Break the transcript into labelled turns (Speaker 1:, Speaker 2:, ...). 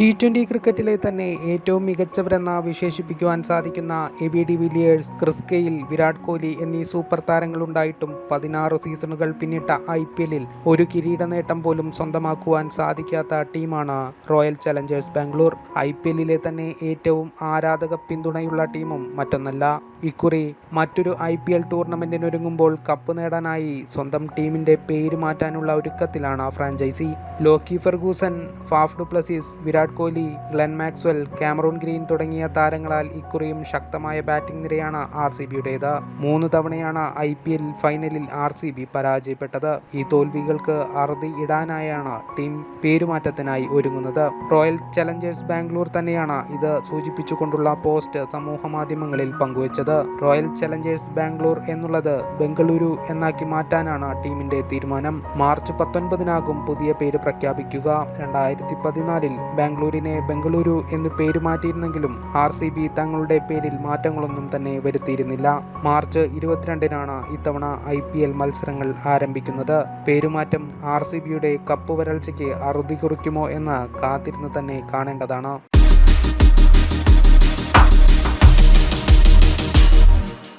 Speaker 1: T twenty ക്രിക്കറ്റിലെ തന്നെ ഏറ്റവും മികച്ചവരെന്ന വിശേഷിപ്പിക്കുവാൻ സാധിക്കുന്ന A B de Villiers Chris Gayle Virat Kohli എന്നീ സൂപ്പർ താരങ്ങളുണ്ടായിട്ടും പതിനാറ് സീസണുകൾ പിന്നിട്ട ഐ പി എല്ലിൽ ഒരു കിരീട നേട്ടം പോലും സ്വന്തമാക്കുവാൻ സാധിക്കാത്ത ടീമാണ് Royal Challengers Bangalore. I P എല്ലിലെ തന്നെ ഏറ്റവും ആരാധക പിന്തുണയുള്ള ടീമും മറ്റൊന്നല്ല. ഇക്കുറി മറ്റൊരു ഐ പി എൽ ടൂർണമെന്റിനൊരുങ്ങുമ്പോൾ കപ്പ് നേടാനായി സ്വന്തം ടീമിന്റെ പേര് മാറ്റാനുള്ള ഒരുക്കത്തിലാണ് franchise. Lockie Ferguson Faf du Plessis Virat Kohli Glenn Maxwell Cameron Green തുടങ്ങിയ താരങ്ങളാൽ ഇക്കുറിയും ശക്തമായ ബാറ്റിംഗ് നിരയാണ് ആർ സി ബിയുടേത് മൂന്ന് തവണയാണ് ഐ പി എൽ ഫൈനലിൽ ആർ സി ബി പരാജയപ്പെട്ടത്. ഈ തോൽവികൾക്ക് അറുതി ഇടാനായാണ് ടീം പേരുമാറ്റത്തിനായി ഒരുങ്ങുന്നത്. റോയൽ ചലഞ്ചേഴ്സ് ബാംഗ്ലൂർ തന്നെയാണ് ഇത് സൂചിപ്പിച്ചുകൊണ്ടുള്ള പോസ്റ്റ് സമൂഹ മാധ്യമങ്ങളിൽ പങ്കുവച്ചത്. റോയൽ ചലഞ്ചേഴ്സ് ബാംഗ്ലൂർ എന്നുള്ളത് ബംഗളൂരു എന്നാക്കി മാറ്റാനാണ് ടീമിന്റെ തീരുമാനം. മാർച്ച് പത്തൊൻപതിനാകും പുതിയ പേര് പ്രഖ്യാപിക്കുക. രണ്ടായിരത്തി പതിനാലിൽ ബാംഗ്ലൂരിനെ ബംഗളൂരു എന്ന് പേര് മാറ്റിയിരുന്നെങ്കിലും ആർ സി ബി തങ്ങളുടെ പേരിൽ മാറ്റങ്ങളൊന്നും തന്നെ വരുത്തിയിരുന്നില്ല. മാർച്ച് ഇരുപത്തിരണ്ടിനാണ് ഇത്തവണ ഐ പി എൽ മത്സരങ്ങൾ ആരംഭിക്കുന്നത്. പേരുമാറ്റം ആർ സി ബിയുടെ കപ്പ് വരൾച്ചയ്ക്ക് അറുതി കുറിക്കുമോ എന്ന് കാത്തിരുന്ന് തന്നെ കാണേണ്ടതാണ്.